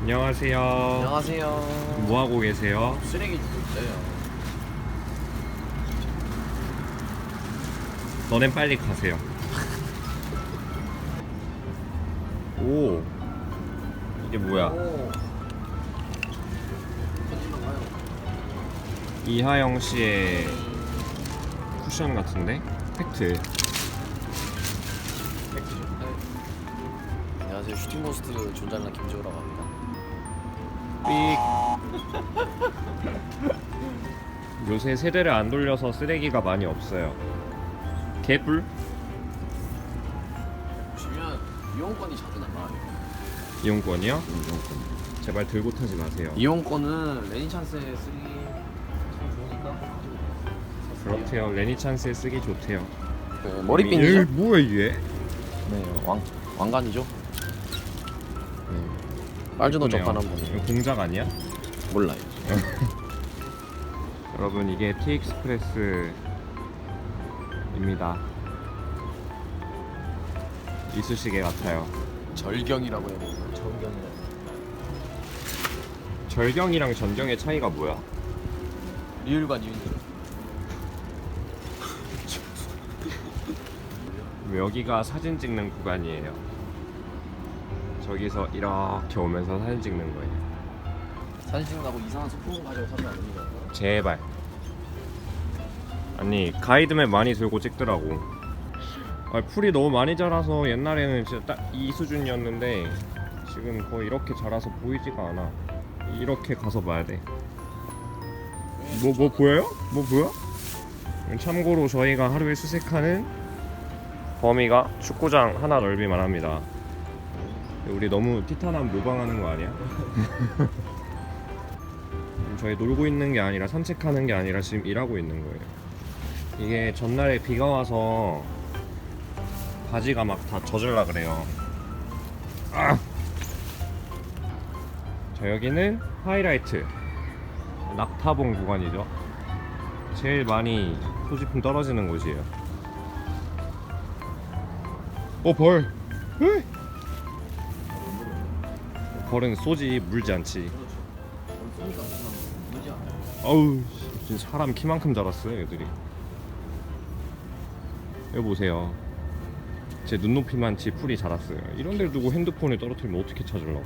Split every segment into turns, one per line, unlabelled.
안녕하세요.
안녕하세요.
뭐 하고 계세요?
쓰레기 줍고 있어요.
너넨 빨리 가세요. 오. 이게 뭐야?
오. 편집만 가요.
이하영 씨의 쿠션 같은데? 팩트.
팩트죠. 네. 안녕하세요. 슈팅모스트 존잘나 김재호라고 합니다.
삑. 요새 세대를 안 돌려서 쓰레기가 많이 없어요. 개뿔?
보시면 이용권이 자주 나와요.
이용권이요?
이용권.
제발 들고 타지 마세요.
이용권은 레니찬스에 쓰기 참 좋으니까.
그렇대요. 레니찬스에 쓰기 좋대요.
그
얘
머리핀이죠?
뭐야 이게?
네, 왕 왕관이죠. 네. 빨주노
예쁘네요.
접하는 분이
이거 공작 아니야?
몰라요.
여러분 이게 티익스프레스입니다. 이쑤시개 같아요.
절경이라고 해요. 절경이라고.
절경이랑 전경의 차이가 뭐야?
리을과 니은이죠.
여기가 사진 찍는 구간이에요. 저기서 이렇게 오면서 사진 찍는 거예요.
사진 찍는다고 이상한 소품 가지고 사진 안 됩니다.
제발. 아니 가이드맵 많이 들고 찍더라고. 아, 풀이 너무 많이 자라서 옛날에는 진짜 딱 이 수준이었는데 지금 거의 이렇게 자라서 보이지가 않아. 이렇게 가서 봐야 돼. 뭐 뭐 보여요? 뭐 보여? 참고로 저희가 하루에 수색하는 범위가 축구장 하나 넓이만 합니다. 우리 너무 티탄함 모방하는 거 아니야? 저희 놀고 있는 게 아니라 산책하는 게 아니라 지금 일하고 있는 거예요. 이게 전날에 비가 와서 바지가 막 다 젖을라 그래요. 아! 자 여기는 하이라이트 낙타봉 구간이죠. 제일 많이 소지품 떨어지는 곳이에요. 어 벌. 으이! 벌은 쏘지 물지 않지.
쏘니까.
어우 진짜 사람 키만큼 자랐어요 애들이 여기 보세요 제 눈높이만치 풀이 자랐어요 이런 데를 두고 핸드폰을 떨어뜨리면 어떻게 찾으려고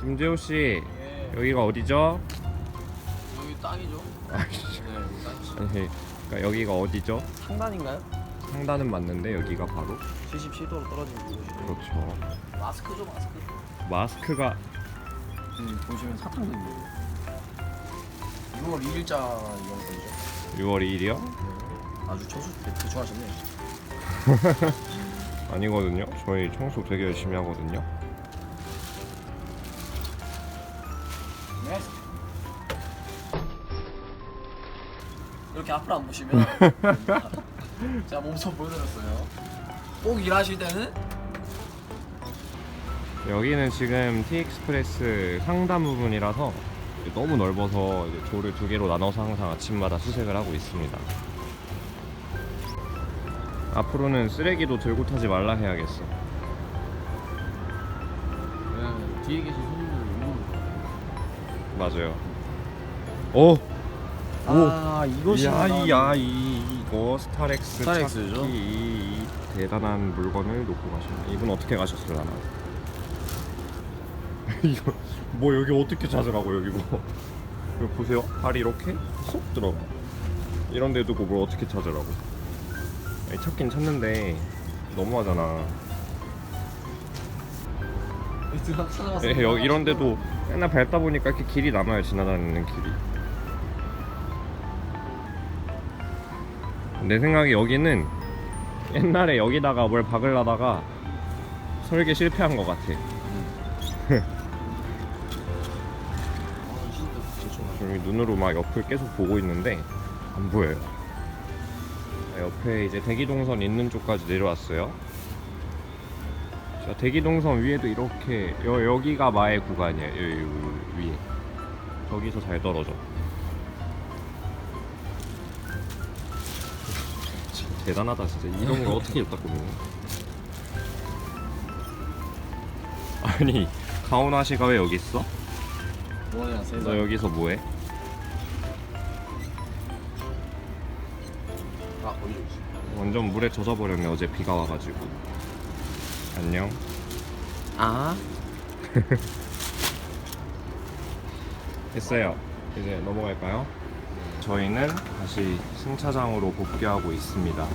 김재호 씨
예.
여기가 어디죠?
여기 땅이죠.
아이씨
네, 여기 땅이죠.
아니 그러니까 여기가 어디죠?
상단인가요?
상단은 맞는데 여기가 바로
77도로 떨어진 곳이죠.
그렇죠
마스크죠, 마스크.
마스크가
네, 보시면 사탕입니다. 6월 2일자 이용권이죠.
6월 2일이요?
아주 청소 대충하셨네요.
아니거든요 저희 청소 되게 열심히 하거든요
네. 이렇게 앞으로 안 보시면 제가 몸소 보여드렸어요. 꼭 일하실 때는
여기는 지금 티익스프레스 상단 부분이라서 너무 넓어서 이제 조를 두 개로 나눠서 항상 아침마다 수색을 하고 있습니다. 앞으로는 쓰레기도 들고 타지 말라 해야겠어.
네, 뒤에 계신 손님들 욕먹는
맞아요. 오,
아 이것이
야이 야 이 거 스타렉스
스타렉스죠?
찾기 이 대단한 물건을 놓고 가셨네. 이분 어떻게 가셨을라나? 이거 뭐 여기 어떻게 찾으라고 여기 뭐? 이거 보세요. 발이 이렇게 쏙 들어가. 이런 데 두고 뭘 어떻게 찾으라고? 아니, 찾긴 찾는데 너무하잖아.
찾아갔어요.
예, 여기 이런 데도 맨날 밟다 보니까 이렇게 길이 남아요 지나다니는 길이. 내 생각에 여기는 옛날에 여기다가 뭘 박으려다가 설계 실패한 것 같아.
대충
여기 눈으로 막 옆을 계속 보고 있는데 안 보여요. 자, 옆에 이제 대기동선 있는 쪽까지 내려왔어요. 자, 대기동선 위에도 이렇게 여, 여기가 마의 구간이에요. 여기, 여기 위에. 저기서 잘 떨어져. 대단하다 진짜 이런 걸 어떻게 읽다 보면 아니 가오나 씨가 왜 여기 있어? 세너
살.
여기서 뭐해?
아 거기 있지.
완전 물에 젖어버렸네 어제 비가 와가지고 안녕
아.
됐어요 이제 넘어갈까요? 저희는 다시 승차장으로 복귀하고 있습니다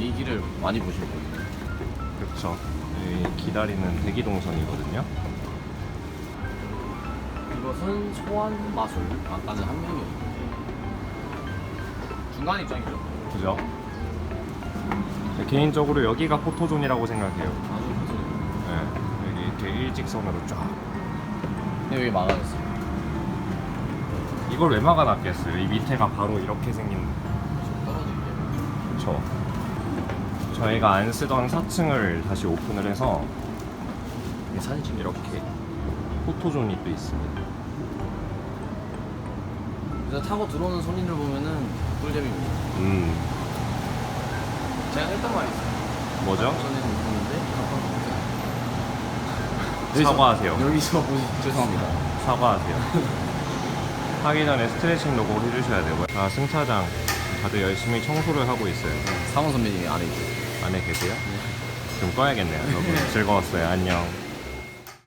이 길을 많이 보실 거예요.
그렇죠 여기 기다리는 대기동선이거든요
이것은 소환 마술. 아까는 한 명이었는데 중간 입장이죠.
그죠? 네, 개인적으로 여기가 포토존이라고 생각해요
아주 포토존.
네, 여기 이렇게 일직선으로 쫙
근데 여기 막아졌어요.
이걸 왜 막아놨겠어요? 이 밑에가 바로 이렇게 생긴. 그쵸 저희가 안 쓰던 4층을 다시 오픈을 해서
사진 찍
이렇게 포토존이 또 있습니다
그래서 타고 들어오는 손님들 보면은 꿀잼입니다.
음
제가 했던 말이 있어요.
뭐죠?
전에는 못했는데
사과하세요
여기서 보시 죄송합니다.
사과하세요 하기 전에 스트레칭 로고 해주셔야 되고요. 아 승차장 다들 열심히 청소를 하고 있어요.
상원 선배님이 안에 있어요.
안에 계세요? 좀 꺼야겠네요. 여러분 즐거웠어요. 안녕